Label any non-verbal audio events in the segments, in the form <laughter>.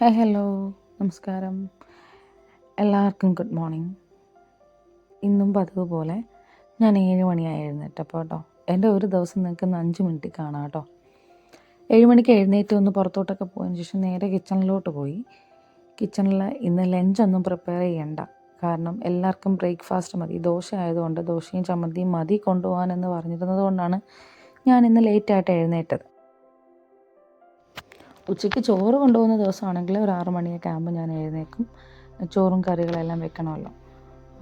Hi hello നമസ്കാരം. എല്ലാവർക്കും good morning. ഇന്നും പതിവ് പോലെ ഞാൻ ഏഴ് മണിയായി എഴുന്നേറ്റപ്പോൾ കേട്ടോ എന്റെ ഒരു ദിവസം നിൽക്കുന്ന അഞ്ച് മിനിറ്റ് കാണാം കേട്ടോ. ഏഴ് മണിക്ക് എഴുന്നേറ്റ് ഒന്ന് പുറത്തോട്ടൊക്കെ പോയതിന് ശേഷം നേരെ കിച്ചണിലോട്ട് പോയി. കിച്ചണിൽ ഇന്ന് ലഞ്ചൊന്നും പ്രിപ്പയർ ചെയ്യണ്ട. കാരണം എല്ലാവർക്കും ബ്രേക്ക്ഫാസ്റ്റ് മതി. ദോശ ആയതുകൊണ്ട് ദോശയും ചമ്മന്തിയും മതി കൊണ്ടുപോകാനെന്ന് പറഞ്ഞിരുന്നത് കൊണ്ടാണ് ഞാൻ ഇന്ന് ലേറ്റായിട്ട് എഴുന്നേറ്റത്. ഉച്ചയ്ക്ക് ചോറ് കൊണ്ടുപോകുന്ന ദിവസമാണെങ്കിൽ ഒരു ആറ് മണിയൊക്കെ ആകുമ്പോൾ ഞാൻ എഴുന്നേക്കും ചോറും കറികളെല്ലാം വെക്കണമല്ലോ.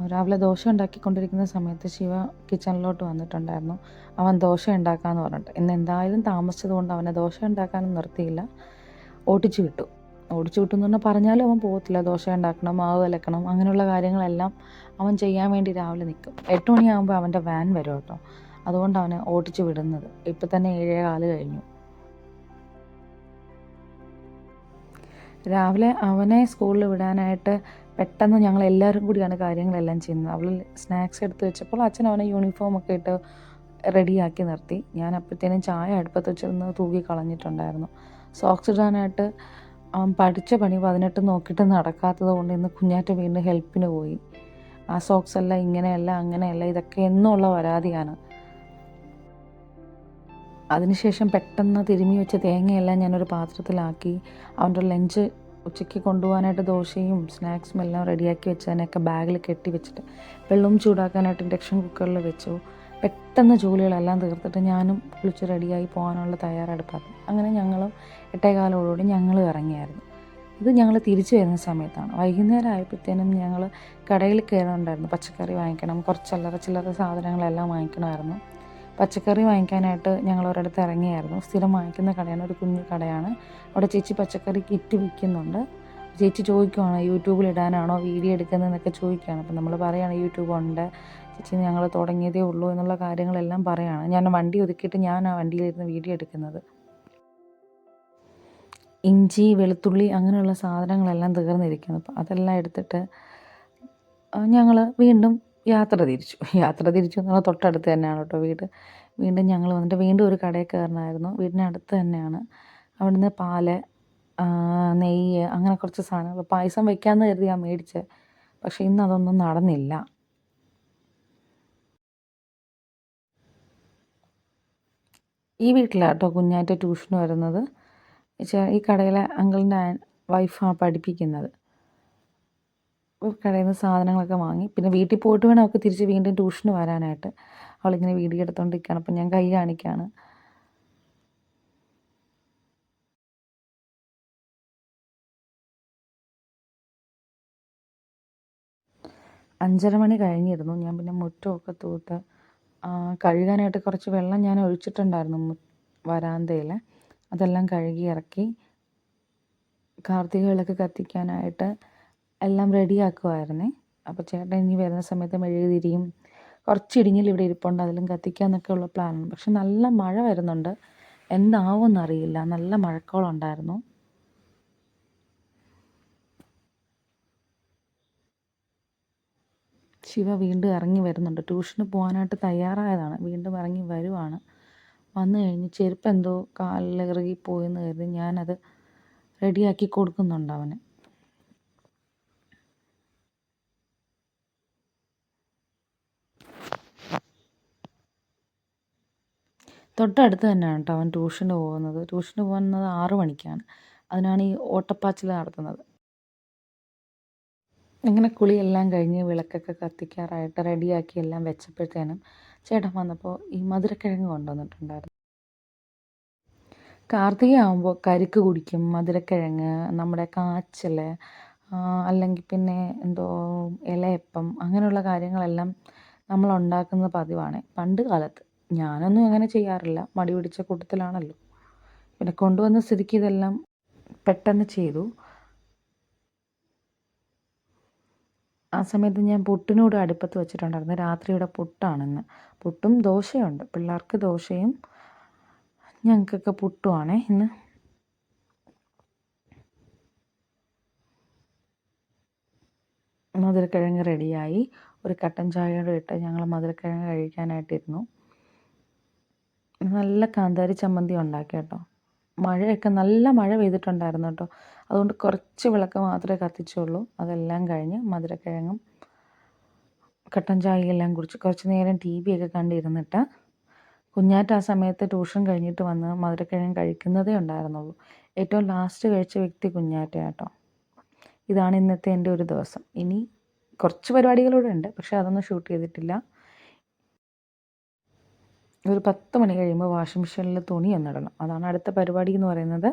രാവിലെ ദോശ ഉണ്ടാക്കിക്കൊണ്ടിരിക്കുന്ന സമയത്ത് ശിവ കിച്ചണിലോട്ട് വന്നിട്ടുണ്ടായിരുന്നു. അവൻ ദോശ ഉണ്ടാക്കാമെന്ന് പറഞ്ഞിട്ട്. ഇന്ന് എന്തായാലും താമസിച്ചതുകൊണ്ട് അവനെ ദോശ ഉണ്ടാക്കാനും നിർത്തിയില്ല. ഓടിച്ചു വിട്ടു. ഓടിച്ചു വിട്ടു എന്ന് പറഞ്ഞാൽ പറഞ്ഞാലും അവൻ പോകത്തില്ല. ദോശ ഉണ്ടാക്കണം മാവ് കലക്കണം അങ്ങനെയുള്ള കാര്യങ്ങളെല്ലാം അവൻ ചെയ്യാൻ വേണ്ടി രാവിലെ നിൽക്കും. എട്ട് മണിയാകുമ്പോൾ അവന്റെ വാൻ വരും കേട്ടോ. അതുകൊണ്ട് അവനെ ഓടിച്ചു വിടുന്നത്. ഇപ്പം തന്നെ ഏഴേ കാൽ കഴിഞ്ഞു. രാവിലെ അവനെ സ്കൂളിൽ വിടാനായിട്ട് പെട്ടെന്ന് ഞങ്ങൾ എല്ലാവരും കൂടിയാണ് കാര്യങ്ങളെല്ലാം ചെയ്യുന്നത്. അവൾ സ്നാക്സ് എടുത്ത് വെച്ചപ്പോൾ അച്ഛൻ അവനെ യൂണിഫോമൊക്കെ ഇട്ട് റെഡിയാക്കി നിർത്തി. ഞാൻ അപ്പോഴത്തേനും ചായ അടുപ്പത്ത് വെച്ചിരുന്ന് തൂക്കി കളഞ്ഞിട്ടുണ്ടായിരുന്നു. സോക്സ് ഇടാനായിട്ട് അവൻ പഠിച്ച പണി പതിനെട്ട് നോക്കിയിട്ട് നടക്കാത്തത് കൊണ്ട് ഇന്ന് കുഞ്ഞാറ്റ വീണ്ടും ഹെൽപ്പിന് പോയി. ആ സോക്സ് അല്ല ഇങ്ങനെയല്ല അങ്ങനെയല്ല ഇതൊക്കെ എന്നുള്ള പരാതിയാണ്. അതിനുശേഷം പെട്ടെന്ന് തിരുമ്മി വെച്ച തേങ്ങയെല്ലാം ഞാനൊരു പാത്രത്തിലാക്കി അവന്റെ ലഞ്ച് ഉച്ചയ്ക്ക് കൊണ്ടുപോകാനായിട്ട് ദോശയും സ്നാക്സും എല്ലാം റെഡിയാക്കി വെച്ചതിനൊക്കെ ബാഗിൽ കെട്ടി വെച്ചിട്ട് വെള്ളം ചൂടാക്കാനായിട്ട് ഇൻഡക്ഷൻ കുക്കറിൽ വെച്ചു. പെട്ടെന്ന് ജോലികളെല്ലാം തീർത്തിട്ട് ഞാനും കുളിച്ച് റെഡിയായി പോകാനുള്ള തയ്യാറെടുപ്പാക്കി. അങ്ങനെ ഞങ്ങളും എട്ടേകാലോടുകൂടി ഞങ്ങൾ ഇറങ്ങിയായിരുന്നു. ഇത് ഞങ്ങൾ തിരിച്ചു വരുന്ന സമയത്താണ്. വൈകുന്നേരം ആയപ്പോഴത്തേനും ഞങ്ങൾ കടയിൽ കയറുന്നുണ്ടായിരുന്നു. പച്ചക്കറി വാങ്ങിക്കണം കുറച്ച് ചില്ലറ ചില്ലറ സാധനങ്ങളെല്ലാം വാങ്ങിക്കണമായിരുന്നു. പച്ചക്കറി വാങ്ങിക്കാനായിട്ട് ഞങ്ങൾ ഒരിടത്ത് ഇറങ്ങിയായിരുന്നു. സ്ഥിരം വാങ്ങിക്കുന്ന കടയാണ് ഒരു കുഞ്ഞു കടയാണ്. അവിടെ ചേച്ചി പച്ചക്കറി കിറ്റ് വിൽക്കുന്നുണ്ട്. ചേച്ചി ചോദിക്കുവാണ് യൂട്യൂബിൽ ഇടാനാണോ വീഡിയോ എടുക്കുന്നതെന്നൊക്കെ ചോദിക്കുകയാണ്. അപ്പം നമ്മൾ പറയുകയാണ് യൂട്യൂബ് ഉണ്ട്. ചേച്ചി ഞങ്ങൾ തുടങ്ങിയതേ ഉള്ളൂ എന്നുള്ള കാര്യങ്ങളെല്ലാം പറയുകയാണ് ഞാൻ വണ്ടി ഒതുക്കിയിട്ട് ഞാൻ ആ വണ്ടിയിലിരുന്ന് വീഡിയോ എടുക്കുന്നത്. ഇഞ്ചി വെളുത്തുള്ളി അങ്ങനെയുള്ള സാധനങ്ങളെല്ലാം തീർന്നിരിക്കുന്നു. അപ്പം അതെല്ലാം എടുത്തിട്ട് ഞങ്ങൾ വീണ്ടും യാത്ര തിരിച്ചു. <laughs> യാത്ര തിരിച്ചു എന്നുള്ള തൊട്ടടുത്ത് തന്നെയാണ് കേട്ടോ വീട്. വീണ്ടും ഞങ്ങൾ വന്നിട്ട് വീണ്ടും ഒരു കടയിൽ കയറണമായിരുന്നു വീടിനടുത്ത് തന്നെയാണ്. അവിടുന്ന് പാൽ നെയ്യ് അങ്ങനെ കുറച്ച് സാധനങ്ങൾ പായസം വെക്കാമെന്ന് കരുതി ഞാൻ മേടിച്ചത് പക്ഷേ ഇന്ന് അതൊന്നും നടന്നില്ല. ഈ വീട്ടിലാണ് കേട്ടോ കുഞ്ഞാറ്റ ട്യൂഷന് വരുന്നത്. ഈ കടയിലെ അങ്കിളിന്റെ വൈഫാണ് പഠിപ്പിക്കുന്നത്. കടയിൽ നിന്ന് സാധനങ്ങളൊക്കെ വാങ്ങി. പിന്നെ വീട്ടിൽ പോയിട്ട് വേണം അവൾക്ക് തിരിച്ച് വീണ്ടും ട്യൂഷന് വരാനായിട്ട്. അവളിങ്ങനെ വീഡിയോ എടുത്തുകൊണ്ടിരിക്കുകയാണ് അപ്പം ഞാൻ കൈ കാണിക്കുകയാണ് അഞ്ചര മണി കഴിഞ്ഞിരുന്നു. ഞാൻ പിന്നെ മുറ്റമൊക്കെ തൂത്ത് കഴുകാനായിട്ട് കുറച്ച് വെള്ളം ഞാൻ ഒഴിച്ചിട്ടുണ്ടായിരുന്നു വരാന്തയിൽ. അതെല്ലാം കഴുകി ഇറക്കി കാർത്തിക കത്തിക്കാനായിട്ട് എല്ലാം റെഡിയാക്കുമായിരുന്നേ അപ്പോൾ ചേട്ടൻ ഇനി വരുന്ന സമയത്ത് മെഴുകുതിരിയും കുറച്ച് ഇടിഞ്ഞിൽ ഇവിടെ ഇരിപ്പുണ്ട് അതിലും കത്തിക്കാമെന്നൊക്കെ ഉള്ള പ്ലാനാണ് പക്ഷെ നല്ല മഴ വരുന്നുണ്ട്. എന്താവുമെന്നറിയില്ല നല്ല മഴക്കോളം ഉണ്ടായിരുന്നു ശിവ വീണ്ടും ഇറങ്ങി വരുന്നുണ്ട്. ട്യൂഷന് പോകാനായിട്ട് തയ്യാറായതാണ്. വീണ്ടും ഇറങ്ങി വരുവാണ്. വന്നു കഴിഞ്ഞ് ചെരുപ്പ് എന്തോ കാലിൽ ഇറുകിപ്പോയെന്ന് കരുതി ഞാനത് റെഡിയാക്കി കൊടുക്കുന്നുണ്ട് അവന്. തൊട്ടടുത്ത് തന്നെയാണ് കേട്ടോ അവൻ ട്യൂഷന് പോകുന്നത്. ട്യൂഷന് പോകുന്നത് ആറ് മണിക്കാണ്. അതിനാണ് ഈ ഓട്ടപ്പാച്ചിൽ നടത്തുന്നത്. ഇങ്ങനെ കുളിയെല്ലാം കഴിഞ്ഞ് വിളക്കൊക്കെ കത്തിക്കാറായിട്ട് റെഡിയാക്കി എല്ലാം വെച്ചപ്പോഴത്തേനും ചേട്ടൻ വന്നപ്പോൾ ഈ മധുരക്കിഴങ്ങ് കൊണ്ടുവന്നിട്ടുണ്ടായിരുന്നു. കാർത്തിക ആകുമ്പോൾ കരിക്ക് കുടിക്കും മധുരക്കിഴങ്ങ് നമ്മുടെ കാച്ചൽ അല്ലെങ്കിൽ പിന്നെ എന്തോ ഇലയപ്പം അങ്ങനെയുള്ള കാര്യങ്ങളെല്ലാം നമ്മൾ ഉണ്ടാക്കുന്ന പതിവാണ്. പണ്ട് കാലത്ത് ഞാനൊന്നും അങ്ങനെ ചെയ്യാറില്ല. മടി പിടിച്ച കൂട്ടത്തിലാണല്ലോ. പിന്നെ കൊണ്ടുവന്ന സ്ഥിതിക്ക് ഇതെല്ലാം പെട്ടെന്ന് ചെയ്തു. ആ സമയത്ത് ഞാൻ പുട്ടിനോട് അടുപ്പത്ത് വെച്ചിട്ടുണ്ടായിരുന്നു. രാത്രിയുടെ പുട്ടാണെന്ന്. പുട്ടും ദോശയുണ്ട്. പിള്ളേർക്ക് ദോശയും ഞങ്ങൾക്കൊക്കെ പുട്ടുമാണേ ഇന്ന്. മധുരക്കിഴങ്ങ് റെഡിയായി. ഒരു കട്ടൻ ചായയോട് ഇട്ട് ഞങ്ങൾ മധുരക്കിഴങ്ങ് കഴിക്കാനായിട്ടിരുന്നു. നല്ല കാന്താരി ചമ്മന്തി ഉണ്ടാക്കി കേട്ടോ. മഴയൊക്കെ നല്ല മഴ പെയ്തിട്ടുണ്ടായിരുന്നു കേട്ടോ. അതുകൊണ്ട് കുറച്ച് വിളക്ക് മാത്രമേ കത്തിച്ചുള്ളൂ. അതെല്ലാം കഴിഞ്ഞ് മധുരക്കിഴങ്ങും കട്ടൻ ചായയെല്ലാം കുടിച്ച് കുറച്ച് നേരം ടി വി ഒക്കെ കണ്ടിരുന്നിട്ട് കുഞ്ഞാറ്റ ആ സമയത്ത് ട്യൂഷൻ കഴിഞ്ഞിട്ട് വന്ന് മധുരക്കിഴങ്ങ് കഴിക്കുന്നതേ ഉണ്ടായിരുന്നുള്ളൂ. ഏറ്റവും ലാസ്റ്റ് കഴിച്ച വ്യക്തി കുഞ്ഞാറ്റ കേട്ടോ. ഇതാണ് ഇന്നത്തെ എന്റെ ഒരു ദിവസം. ഇനി കുറച്ച് പരിപാടികളൂടെ ഉണ്ട്. പക്ഷേ അതൊന്നും ഷൂട്ട് ചെയ്തിട്ടില്ല. ഒരു പത്ത് മണി കഴിയുമ്പോൾ വാഷിംഗ് മെഷീനിൽ തുണി ഒന്നിടണം അതാണ് അടുത്ത പരിപാടി എന്ന് പറയുന്നത്.